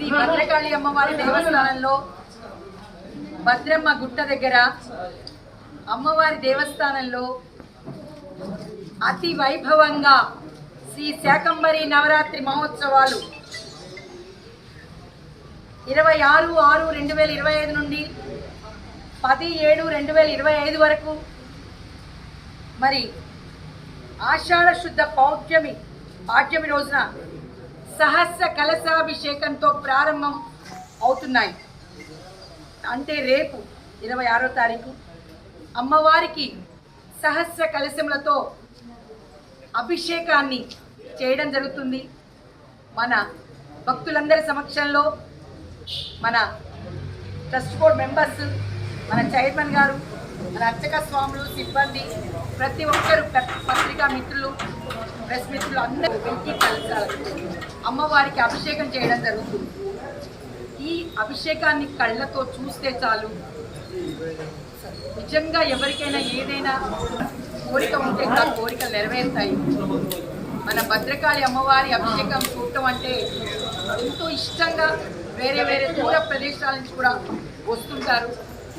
శ్రీ భద్రకాళి అమ్మవారి దేవస్థానంలో భద్రమ్మ గుట్ట దగ్గర అమ్మవారి దేవస్థానంలో అతి వైభవంగా శ్రీ శాకంబరి నవరాత్రి మహోత్సవాలు ఇరవై ఆరు ఆరు రెండు వేల ఇరవై ఐదు నుండి పది ఏడు రెండు వేల ఇరవై ఐదు వరకు మరి ఆషాఢ శుద్ధ పౌర్ణమి పాఠ్యమి రోజున సహస్ర కలశాభిషేకంతో ప్రారంభం అవుతున్నాయి. అంటే రేపు ఇరవై ఆరో తారీఖు అమ్మవారికి సహస్ర కలశములతో అభిషేకాన్ని చేయడం జరుగుతుంది. మన భక్తులందరి సమక్షంలో మన ట్రస్ట్ బోర్డ్ మెంబర్స్ మన చైర్మన్ గారు మన అర్చక స్వాములు సిబ్బంది ప్రతి ఒక్కరు పత్రికా మిత్రులు ప్రెస్ మిత్రులు అందరూ వెంకి కలిసి అమ్మవారికి అభిషేకం చేయడం జరుగుతుంది. ఈ అభిషేకాన్ని కళ్ళతో చూస్తే చాలు. నిజంగా ఎవరికైనా ఏదైనా కోరిక ఉంటే ఆ కోరికలు నెరవేరుతాయి. మన భద్రకాళి అమ్మవారి అభిషేకం చూడటం అంటే ఎంతో ఇష్టంగా వేరే వేరే దూర ప్రదేశాల నుంచి కూడా వస్తుంటారు.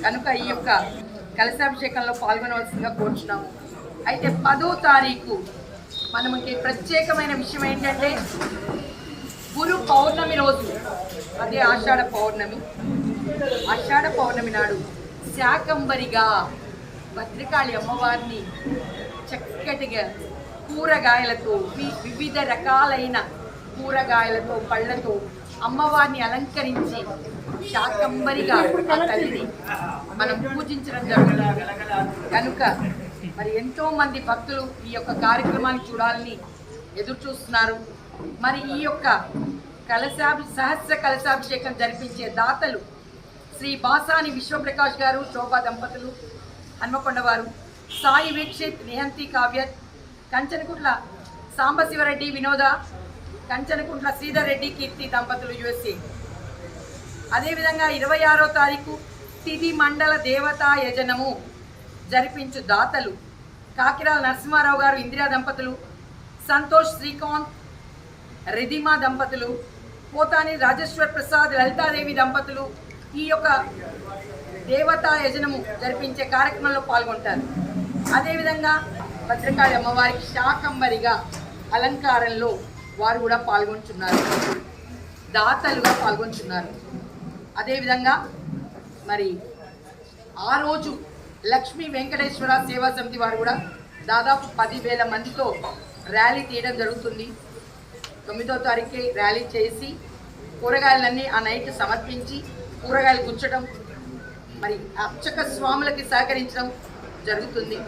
కనుక ఈ యొక్క కలశాభిషేకంలో పాల్గొనవలసిందిగా కోరుచున్నాము. అయితే పదో తారీఖు మనకి ప్రత్యేకమైన విషయం ఏంటంటే గురు పౌర్ణమి రోజు. అదే ఆషాఢ పౌర్ణమి. ఆషాఢ పౌర్ణమి నాడు శాకంబరిగా భద్రకాళి అమ్మవారిని చక్కటిగా కూరగాయలతో వి- వివిధ రకాలైన కూరగాయలతో పళ్ళతో అమ్మవారిని అలంకరించి శాకంబరిగా ఆ తల్లిని మనం పూజించడం జరుగుతుంది. కనుక మరి ఎంతో మంది భక్తులు ఈ యొక్క కార్యక్రమాన్ని చూడాలని ఎదురు చూస్తున్నారు. మరి ఈ యొక్క కలశాభి సహస్ర కలశాభిషేకం జరిపించే దాతలు శ్రీ బాసాని విశ్వప్రకాష్ గారు శోభా దంపతులు హన్మకొండ వారు సాయి వీక్షిత్ నిహంతి కావ్య కంచనకుట్ల సాంబశివరెడ్డి వినోద కంచనకుంట్ల శ్రీధర్ రెడ్డి కీర్తి దంపతులు యుఎస్ఏ. అదేవిధంగా ఇరవై ఆరో తారీఖు తిది మండల దేవతా యజనము. జరిపించు దాతలు కాకిరాల నరసింహారావు గారు ఇందిరా దంపతులు సంతోష్ శ్రీకాంత్ రెదిమా దంపతులు పోతాని రాజేశ్వర్ ప్రసాద్ లలితాదేవి దంపతులు ఈ యొక్క దేవతా యజనము జరిపించే కార్యక్రమంలో పాల్గొంటారు. అదేవిధంగా భద్రకాళి అమ్మవారికి శాకంబరిగా అలంకారంలో వారు కూడా పాల్గొంటున్నారు. దాతలుగా పాల్గొంటున్నారు. అదేవిధంగా మరి ఆ రోజు లక్ష్మీ వెంకటేశ్వర సేవా సమితి వారు కూడా దాదాపు పదివేల మందితో ర్యాలీ తీయడం జరుగుతుంది. తొమ్మిదో తారీఖే ర్యాలీ చేసి కూరగాయలన్నీ ఆ నైట్ సమర్పించి కూరగాయలు గుచ్చడం మరి అర్చక స్వాములకి సహకరించడం జరుగుతుంది.